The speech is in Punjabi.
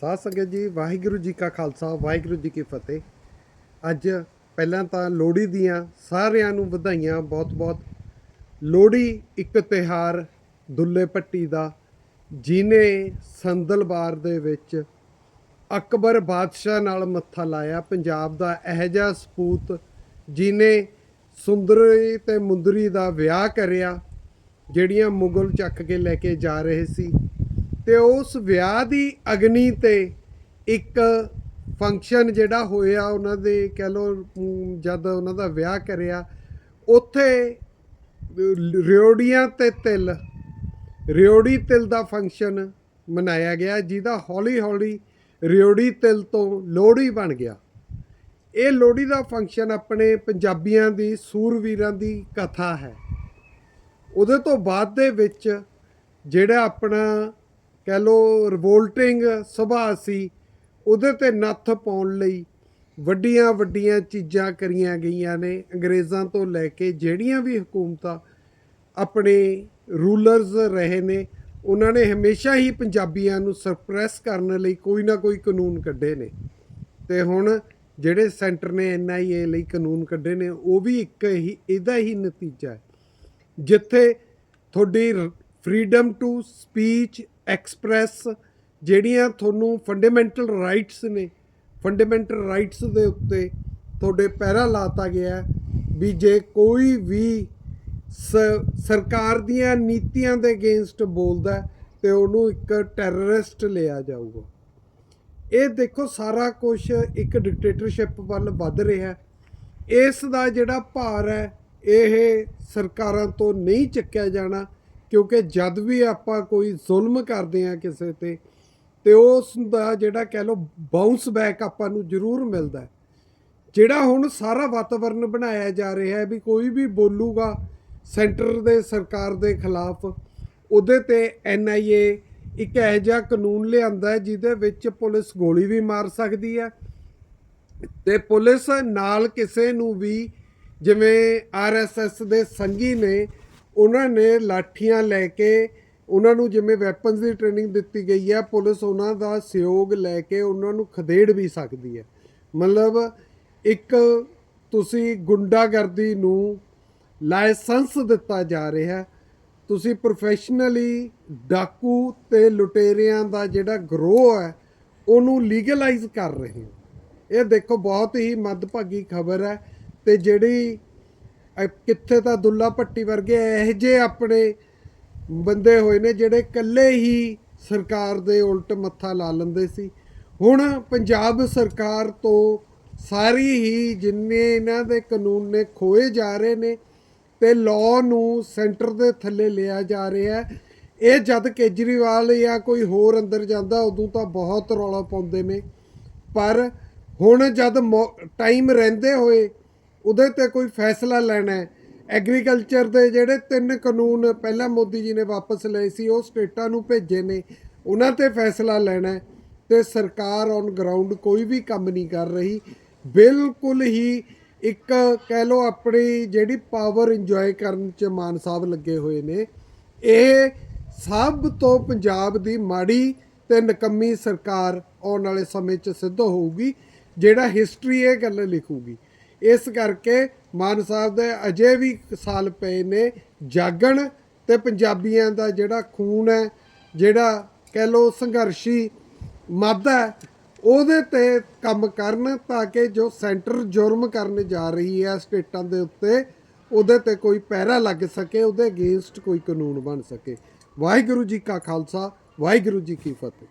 ਸਾਧ ਸੰਗਤ ਜੀ, ਵਾਹਿਗੁਰੂ ਜੀ ਕਾ ਖਾਲਸਾ, ਵਾਹਿਗੁਰੂ ਜੀ ਕੀ ਫਤਿਹ। ਅੱਜ ਪਹਿਲਾਂ ਤਾਂ ਲੋਹੜੀ ਦੀਆਂ ਸਾਰਿਆਂ ਨੂੰ ਵਧਾਈਆਂ ਬਹੁਤ-ਬਹੁਤ। ਲੋਹੜੀ ਇੱਕ ਤਿਹਾਰ ਦੁੱਲੇ ਪੱਟੀ ਦਾ, ਜਿਨੇ ਸੰਦਲਬਾਰ ਦੇ ਵਿੱਚ ਅਕਬਰ ਬਾਦਸ਼ਾਹ ਨਾਲ ਮੱਥਾ ਲਾਇਆ। ਪੰਜਾਬ ਦਾ ਇਹ ਜਿਹਾ ਸਪੂਤ ਜਿਨੇ ਸੁੰਦਰੀ ਤੇ ਮੁੰਦਰੀ ਦਾ ਵਿਆਹ ਕਰਿਆ, ਜਿਹੜੀਆਂ ਮੁਗਲ ਚੱਕ ਕੇ ਲੈ ਕੇ ਜਾ ਰਹੇ ਸੀ। ਤੇ ਉਸ ਵਿਆਹ ਦੀ ਅਗਨੀ ਤੇ ਇੱਕ ਫੰਕਸ਼ਨ ਜਿਹੜਾ ਹੋਇਆ, ਉਹਨਾਂ ਦੇ ਕਹਿ ਲੋ ਜਦ ਉਹਨਾਂ ਦਾ ਵਿਆਹ ਕਰਿਆ, ਉੱਥੇ ਰਿਓੜੀਆਂ ਤੇ ਤਿਲ, ਰਿਓੜੀ ਤਿਲ ਦਾ ਫੰਕਸ਼ਨ ਮਨਾਇਆ ਗਿਆ, ਜਿਹਦਾ ਹੌਲੀ ਹੌਲੀ ਰਿਓੜੀ ਤਿਲ ਤੋਂ ਲੋਹੜੀ ਬਣ ਗਿਆ। ਇਹ ਲੋਹੜੀ ਦਾ ਫੰਕਸ਼ਨ ਆਪਣੇ ਪੰਜਾਬੀਆਂ ਦੀ, ਸੂਰਵੀਰਾਂ ਦੀ ਕਥਾ ਹੈ। ਉਹਦੇ ਤੋਂ ਬਾਅਦ ਦੇ ਵਿੱਚ ਜਿਹੜਾ ਆਪਣਾ ਕਹਿ ਲੋ ਰਿਵੋਲਟਿੰਗ ਸੁਭਾਅ ਸੀ, ਉਹਦੇ ਤੇ ਨੱਥ ਪਾਉਣ ਲਈ ਵੱਡੀਆਂ ਵੱਡੀਆਂ ਚੀਜ਼ਾਂ ਕਰੀਆਂ ਗਈਆਂ ਨੇ ਅੰਗਰੇਜ਼ਾਂ ਤੋਂ ਲੈ ਕੇ ਜਿਹੜੀਆਂ ਵੀ ਹਕੂਮਤਾਂ ਆਪਣੇ ਰੂਲਰਸ ਰਹੇ ਨੇ, ਉਹਨਾਂ ਨੇ ਹਮੇਸ਼ਾ ਹੀ ਪੰਜਾਬੀਆਂ ਨੂੰ ਸਰਪ੍ਰੈਸ ਕਰਨ ਲਈ ਕੋਈ ਨਾ ਕੋਈ ਕਾਨੂੰਨ ਕੱਢੇ ਨੇ। ਤੇ ਹੁਣ ਜਿਹੜੇ ਸੈਂਟਰ ਨੇ ਐਨਆਈਏ ਲਈ ਕਾਨੂੰਨ ਕੱਢੇ ਨੇ, ਉਹ ਵੀ ਇੱਕ ਹੀ, ਇਹਦਾ ਹੀ ਨਤੀਜਾ ਹੈ। ਜਿੱਥੇ ਤੁਹਾਡੀ ਫਰੀडम ਟੂ ਸਪੀਚ ਐਕਸਪ੍ਰੈਸ ਜਿਹੜੀਆਂ ਤੁਹਾਨੂੰ ਫੰਡਾਮੈਂਟਲ ਰਾਈਟਸ ਨੇ, ਫੰਡਾਮੈਂਟਲ ਰਾਈਟਸ ਦੇ ਉੱਤੇ ਤੁਹਾਡੇ ਪਹਿਰਾ ਲਾਤਾ ਗਿਆ ਵੀ ਜੇ ਕੋਈ ਵੀ ਸ- ਸਰਕਾਰ ਦੀਆਂ ਨੀਤੀਆਂ ਦੇ ਅਗੇਂਸਟ ਬੋਲਦਾ ਹੈ ਤੇ ਉਹਨੂੰ ਇੱਕ ਟੈਰਰਿਸਟ ਲਿਆ ਜਾਊਗਾ। ਇਹ ਦੇਖੋ ਸਾਰਾ ਕੁਝ ਇੱਕ ਡਿਕਟੇਟਰਸ਼ਿਪ ਵੱਲ ਵੱਧ ਰਿਹਾ ਇਸ ਦਾ ਜਿਹੜਾ ਭਾਰ ਹੈ, ਇਹ ਸਰਕਾਰਾਂ ਤੋਂ ਨਹੀਂ ਚੱਕਿਆ ਜਾਣਾ। ਕਿਉਂਕਿ ਜਦ ਵੀ ਆਪਾਂ ਕੋਈ ਜ਼ੁਲਮ ਕਰਦੇ ਆ ਕਿਸੇ ਤੇ ਤੇ ਉਸ ਦਾ ਜਿਹੜਾ ਕਹਿ ਲੋ ਬਾਉਂਸ ਬੈਕ ਆਪਾਂ ਨੂੰ ਜ਼ਰੂਰ ਮਿਲਦਾ ਹੈ। ਜਿਹੜਾ ਹੁਣ ਸਾਰਾ ਵਾਤਾਵਰਨ ਬਣਾਇਆ ਜਾ ਰਿਹਾ ਹੈ ਵੀ ਕੋਈ ਵੀ ਬੋਲੂਗਾ ਸੈਂਟਰ ਦੇ, ਸਰਕਾਰ ਦੇ ਖਿਲਾਫ, ਉਹਦੇ ਤੇ ਐਨਆਈਏ ਇੱਕ ਇਹੋ ਜਿਹਾ ਕਾਨੂੰਨ ਲਿਆਂਦਾ ਹੈ ਜਿਹਦੇ ਵਿੱਚ ਪੁਲਿਸ ਗੋਲੀ ਵੀ ਮਾਰ ਸਕਦੀ ਹੈ ਤੇ ਪੁਲਿਸ ਨਾਲ ਕਿਸੇ ਨੂੰ ਵੀ ਜਿਵੇਂ ਆਰਐਸਐਸ ਦੇ ਸੰਗੀ ਨੇ ਉਹਨਾਂ ਨੇ ਲਾਠੀਆਂ ਲੈ ਕੇ ਉਹਨਾਂ ਨੂੰ ਜਿਵੇਂ ਵੈਪਨਸ ਦੀ ਟ੍ਰੇਨਿੰਗ ਦਿੱਤੀ ਗਈ ਹੈ ਪੁਲਿਸ ਉਹਨਾਂ ਦਾ ਸਹਿਯੋਗ ਲੈ ਕੇ ਉਹਨਾਂ ਨੂੰ ਖਦੇੜ ਵੀ ਸਕਦੀ ਹੈ। ਮਤਲਬ ਇੱਕ ਤੁਸੀਂ ਗੁੰਡਾਗਰਦੀ ਨੂੰ ਲਾਇਸੈਂਸ ਦਿੱਤਾ ਜਾ ਰਿਹਾ ਤੁਸੀਂ ਪ੍ਰੋਫੈਸ਼ਨਲੀ ਡਾਕੂ ਤੇ ਲੁਟੇਰਿਆਂ ਦਾ ਜਿਹੜਾ ਗਰੋਹ ਹੈ, ਉਹਨੂੰ ਲੀਗਲਾਈਜ਼ ਕਰ ਰਹੇ ਹੋ। ਇਹ ਦੇਖੋ, ਬਹੁਤ ਹੀ ਮੱਦਭਾਗੀ ਖਬਰ ਹੈ ਤੇ ਜਿਹੜੀ ਕਿੱਥੇ ਤਾਂ ਦੁੱਲਾ ਭੱਟੀ ਵਰਗੇ ਇਹੋ ਜਿਹੇ ਆਪਣੇ ਬੰਦੇ ਹੋਏ ਨੇ ਜਿਹੜੇ ਇਕੱਲੇ ਹੀ ਸਰਕਾਰ ਦੇ ਉਲਟ ਮੱਥਾ ਲਾ ਲੈਂਦੇ ਸੀ। ਹੁਣ ਪੰਜਾਬ ਸਰਕਾਰ ਤੋਂ ਸਾਰੀ ਹੀ ਜਿੰਨੇ ਇਹਨਾਂ ਦੇ ਕਾਨੂੰਨ ਨੇ ਖੋਏ ਜਾ ਰਹੇ ਨੇ ਤੇ ਲਾਅ ਨੂੰ ਸੈਂਟਰ ਦੇ ਥੱਲੇ ਲਿਆ ਜਾ ਰਿਹਾ ਹੈ। ਇਹ ਜਦ ਕੇਜਰੀਵਾਲ ਜਾਂ ਕੋਈ ਹੋਰ ਅੰਦਰ ਜਾਂਦਾ, ਉਦੋਂ ਤਾਂ ਬਹੁਤ ਰੌਲਾ ਪਾਉਂਦੇ ਨੇ। ਪਰ ਹੁਣ ਜਦ ਟਾਈਮ ਰਹਿੰਦੇ ਹੋਏ ਉਹਦੇ ਤੇ ਕੋਈ ਫੈਸਲਾ ਲੈਣਾ ਹੈ। ਐਗਰੀਕਲਚਰ ਦੇ ਜਿਹੜੇ ਤਿੰਨ ਕਾਨੂੰਨ ਪਹਿਲਾਂ ਮੋਦੀ ਜੀ ਨੇ ਵਾਪਸ ਲਏ ਸੀ, ਉਹ ਸਟੇਟਾਂ ਨੂੰ ਭੇਜੇ ਨੇ। ਉਹਨਾਂ ਤੇ ਫੈਸਲਾ ਲੈਣਾ ਹੈ ਤੇ ਸਰਕਾਰ ਔਨ ਗਰਾਊਂਡ ਕੋਈ ਵੀ ਕੰਮ ਨਹੀਂ ਕਰ ਰਹੀ। ਬਿਲਕੁਲ ਹੀ ਇੱਕ ਕਹਿ ਲੋ ਆਪਣੀ ਜਿਹੜੀ ਪਾਵਰ ਇੰਜੋਏ ਕਰਨ ਚ ਮਾਨ ਸਾਹਿਬ ਲੱਗੇ ਹੋਏ ਨੇ। ਇਹ ਸਭ ਤੋਂ ਪੰਜਾਬ ਦੀ ਮਾੜੀ ਤੇ ਨਕੰਮੀ ਸਰਕਾਰ ਆਉਣ ਵਾਲੇ ਸਮੇਂ 'ਚ ਸਿੱਧ ਹੋਊਗੀ, ਜਿਹੜਾ ਹਿਸਟਰੀ ਇਹ ਗੱਲ ਲਿਖੂਗੀ। ਇਸ ਕਰਕੇ ਮਾਨ ਸਾਹਿਬ ਦੇ ਅਜੇ ਵੀ ਸਾਲ ਪਏ ਨੇ ਜਾਗਣ ਤੇ ਪੰਜਾਬੀਆਂ ਦਾ ਜਿਹੜਾ ਖੂਨ ਹੈ ਜਿਹੜਾ ਕਹਿ ਲੋ ਸੰਘਰਸ਼ੀ ਮਾਦਾ ਹੈ, ਉਹਦੇ ਤੇ ਕੰਮ ਕਰਨ ਤਾਂ ਕਿ ਜੋ ਸੈਂਟਰ ਜੁਰਮ ਕਰਨ ਜਾ ਰਹੀ ਹੈ ਸਟੇਟਾਂ ਦੇ ਉੱਤੇ ਉਹਦੇ ਤੇ ਕੋਈ ਪਹਿਰਾ ਲੱਗ ਸਕੇ ਉਹਦੇ ਅਗੇਂਸਟ ਕੋਈ ਕਾਨੂੰਨ ਬਣ ਸਕੇ। ਵਾਹਿਗੁਰੂ ਜੀ ਕਾ ਖਾਲਸਾ ਵਾਹਿਗੁਰੂ ਜੀ ਕੀ ਫਤਿਹ।